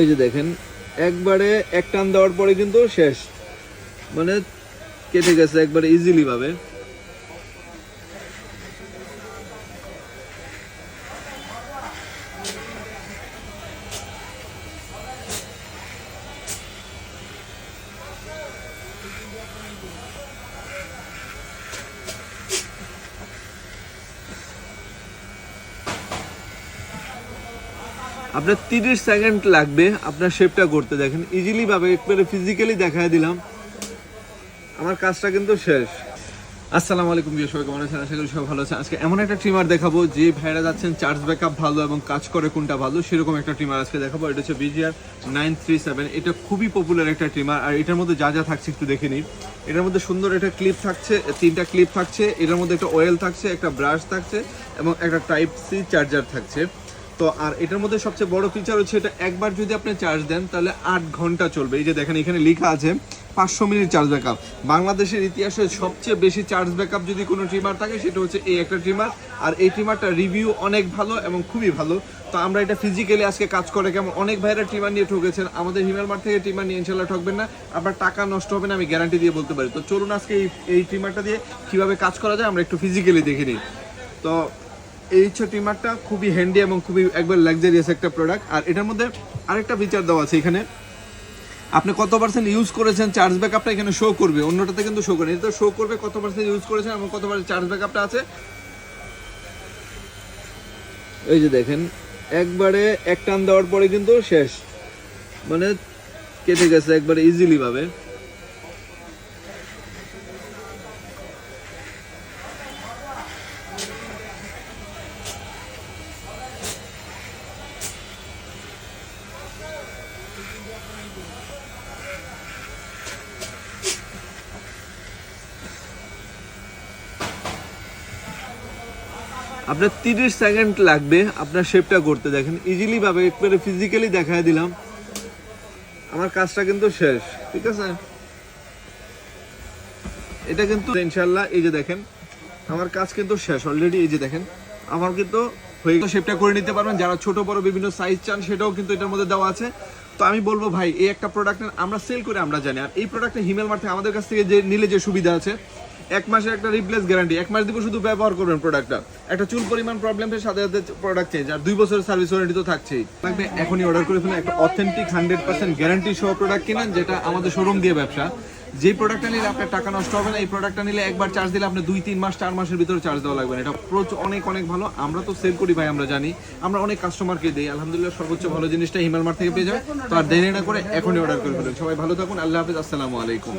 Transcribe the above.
এই যে দেখেন, একবারে এক টান দেওয়ার পরে কিন্তু শেষ। মানে কেটে গেছে একবারে ইজিলি আপনার তিরিশ সেকেন্ড লাগবে আপনার শেপটা করতে। দেখেন ইজিলি ভাবে একবারে ফিজিক্যালি দেখায় দিলাম। আমার কাজটা কিন্তু শেষ। আসসালামু আলাইকুম বিয়ে সবাই কেমন আছেন? আশা করি সবাই ভালো আছেন। আজকে এমন একটা ট্রিমার দেখাবো, যে ভাইরা যাচ্ছেন চার্জ ব্যাকআপ ভালো এবং কাজ করে কোনটা ভালো, সেরকম একটা ট্রিমার আজকে দেখাবো। এটা হচ্ছে বিজিআর নাইন থ্রি সেভেন এটা খুবই পপুলার একটা ট্রিমার আর এটার মধ্যে যা যা থাকছে একটু দেখে নিই এটার মধ্যে সুন্দর একটা ক্লিপ থাকছে, তিনটা ক্লিপ থাকছে। এটার মধ্যে একটা অয়েল থাকছে, একটা ব্রাশ থাকছে এবং একটা টাইপ সি চার্জার থাকছে। তো আর এটার মধ্যে সবচেয়ে বড় ফিচার হচ্ছে এটা একবার যদি আপনি চার্জ দেন, তাহলে আট ঘণ্টা চলবে। এই যে দেখেন, এখানে লেখা আছে পাঁচশো মিনিট চার্জ ব্যাকআপ বাংলাদেশের ইতিহাসে সবচেয়ে বেশি চার্জ ব্যাকআপ যদি কোনো ট্রিমার থাকে, সেটা হচ্ছে এই একটা ট্রিমার আর এই ট্রিমারটা রিভিউ অনেক ভালো এবং খুবই ভালো। তো আমরা এটা ফিজিক্যালি আজকে কাজ করে কেমন? অনেক ভাইরা ট্রিমার নিয়ে ঠকেছেন। আমাদের হিমেল মার্ট থেকে ট্রিমার নিয়ে ইনশাল্লাহ ঠকবেন না। আপনার টাকা নষ্ট হবে না, আমি গ্যারান্টি দিয়ে বলতে পারি। তো চলুন আজকে এই এই ট্রিমারটা দিয়ে কীভাবে কাজ করা যায়, আমরা একটু ফিজিক্যালি দেখে নিই। তো এই হচ্ছে ট্রিমারটা খুবই হ্যান্ডি এবং খুবই একবার লাক্সারিয়াস একটা প্রোডাক্ট আর এটার মধ্যে আরেকটা ফিচার দেওয়া আছে এখানে। আপনি কত পার্সেন্ট ইউজ করেছেন চার্জ ব্যাকআপটা এখানে শো করবে। অন্যটাতে কিন্তু শো করে এটা শো করবে কত পার্সেন্ট ইউজ করেছেন এবং কত পার্সেন্ট চার্জ ব্যাকআপটা আছে? এই যে দেখেন, একবারে এক টান দেওয়ার পরে কিন্তু শেষ। মানে কেটে গেছে একবারে ইজিলি আপনার তিরিশ সেকেন্ড লাগবে আপনার শেপটা করতে, দেখেন ইজিলি ভাবে একবারে ফিজিক্যালি দেখায় দিলাম। আমার কাজটা কিন্তু শেষ, ঠিক আছে? এটা কিন্তু ইনশাল্লাহ এই যে দেখেন, আমার কাজ কিন্তু শেষ অলরেডি এই যে দেখেন, আমার কিন্তু হয়ে শেপটা করে নিতে পারবেন, যারা ছোট বড় বিভিন্ন সাইজ চান, সেটাও কিন্তু এটার মধ্যে দেওয়া আছে। তো আমি বলব ভাই, এই একটা প্রোডাক্ট আমরা সেল করে, আমরা জানি। আর এই প্রোডাক্টটা হিমেল মার্ট আমাদের কাছ থেকে যে নিলে যে সুবিধা আছে, এক মাসের একটা রিপ্লেস গ্যারান্টি এক মাস দিব শুধু ব্যবহার করবেন প্রোডাক্টটা একটা চুল পরিমাণ প্রবলেম সাথে সাথে প্রোডাক্ট চেঞ্জ আর দুই বছরের সার্ভিস ওয়ারেন্টি তো থাকছেই। এখনই অর্ডার করে ফেলেন, একটা অথেন্টিক হান্ড্রেড পার্সেন্ট গ্যারান্টি সহ প্রোডাক্ট কিনেন, যেটা আমাদের শোরুম দিয়ে ব্যবসা। যে প্রোডাক্টটা নিলে আপনার টাকা নষ্ট হবে না, এই প্রোডাক্টটা নিলে একবার চার্জ দিলে আপনি দুই, তিন মাস, চার মাসের ভিতরে চার্জ দেওয়া লাগবে না। এটা অনেক অনেক ভালো। আমরা তো সেল করি ভাই, আমরা জানি। আমরা অনেক কাস্টমারকে দিই। আলহামদুলিল্লাহ সর্বোচ্চ ভালো জিনিসটা হিমাল মার্ট থেকে পেয়ে যাবে। তো আর দেরি না করে এখনই অর্ডার করে ফেলেন। সবাই ভালো থাকুন। আল্লাহ হাফিজ। আসসালামু আলাইকুম।